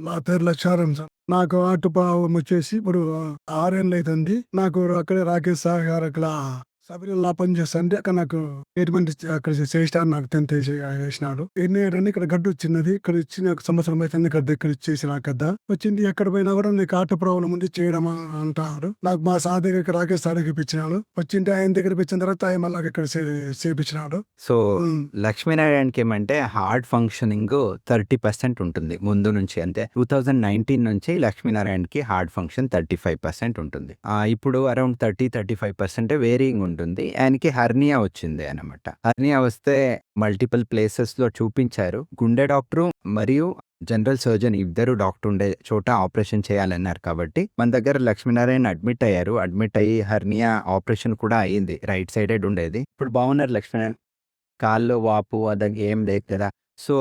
నా పేరు లక్ష్యారం సార్. నాకు హార్ట్ వచ్చేసి ఇప్పుడు ఆరేళ్ళు అవుతుంది నాకు అక్కడే రాకేష్ సార్ గారు అక్కడ సభలో పని చేస్తాంటే అక్కడ నాకు ట్రీట్మెంట్ అక్కడ చేసినాడు నాకు టెన్త్ వేసినాడు ఎన్ని ఇక్కడ గడ్డు వచ్చినది ఇక్కడ ఇచ్చిన ఒక సంవత్సరం అయితే ఇక్కడ చేసి నాకు గడ్డ వచ్చింది ఎక్కడ పోయినా కూడా నీకు హార్ట్ ప్రాబ్లం ఉంది చేయడం అంటారు నాకు మా సార్ దగ్గరికి రాకేష్ సార్ దగ్గరికి ఇచ్చినాడు వచ్చింటే ఆయన దగ్గరికి ఇచ్చిన తర్వాత ఆయన మళ్ళీ ఇక్కడ చేపించినాడు సో. లక్ష్మీనారాయణకి ఏమంటే హార్ట్ ఫంక్షనింగ్ థర్టీ పర్సెంట్ ఉంటుంది ముందు నుంచి అంటే టూ థౌజండ్ నైన్టీన్ నుంచి లక్ష్మీనారాయణకి heart function thirty five percent ఉంటుంది ఆ, ఇప్పుడు around thirty thirty five percent varying ఉంటుంది ఆయనకి హర్నియా వచ్చింది అనమాట హర్నియా వస్తే మల్టిపుల్ ప్లేసెస్లో చూపించారు. గుండె డాక్టరు మరియు జనరల్ సర్జన్ ఇద్దరు డాక్టర్ ఉండే చోట ఆపరేషన్ చేయాలన్నారు కాబట్టి మన దగ్గర లక్ష్మీనారాయణ అడ్మిట్ అయ్యారు. అడ్మిట్ అయ్యి హర్నియా ఆపరేషన్ కూడా అయ్యింది రైట్ సైడెడ్ ఉండేది. ఇప్పుడు బాగున్నారు లక్ష్మీనారాయణ. కాళ్ళు వాపు అదే ఏం లేదు కదా. సో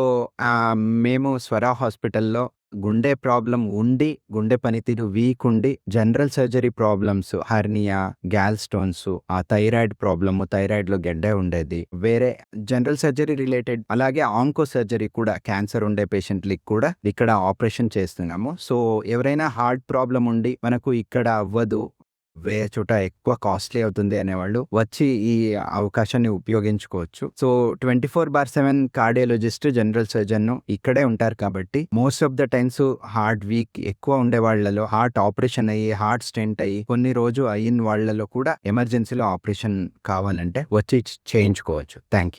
మేము స్వర హాస్పిటల్లో గుండె ప్రాబ్లం ఉండి గుండె పనితీరు వీక్ ఉండి general surgery problems hernia gall stones ఆ థైరాయిడ్ ప్రాబ్లమ్ థైరాయిడ్లో గెడ్డ ఉండేది. వేరే జనరల్ సర్జరీ రిలేటెడ్ అలాగే ఆంకో సర్జరీ కూడా క్యాన్సర్ ఉండే పేషెంట్లకి కూడా ఇక్కడ ఆపరేషన్ చేస్తున్నాము. సో ఎవరైనా హార్ట్ ప్రాబ్లం ఉండి మనకు ఇక్కడ అవ్వదు వేరే చోట ఎక్కువ కాస్ట్లీ అవుతుంది అనేవాళ్ళు వచ్చి ఈ అవకాశాన్ని ఉపయోగించుకోవచ్చు. So twenty four bar seven cardiologist general surgeon ఇక్కడే ఉంటారు కాబట్టి most of the times heart weak ఎక్కువ ఉండే వాళ్ళలో హార్ట్ ఆపరేషన్ అయ్యి హార్ట్ స్టెంట్ అయ్యి కొన్ని రోజు అయిన వాళ్ళలో కూడా ఎమర్జెన్సీలో ఆపరేషన్ కావాలంటే వచ్చి చేయించుకోవచ్చు. Thank you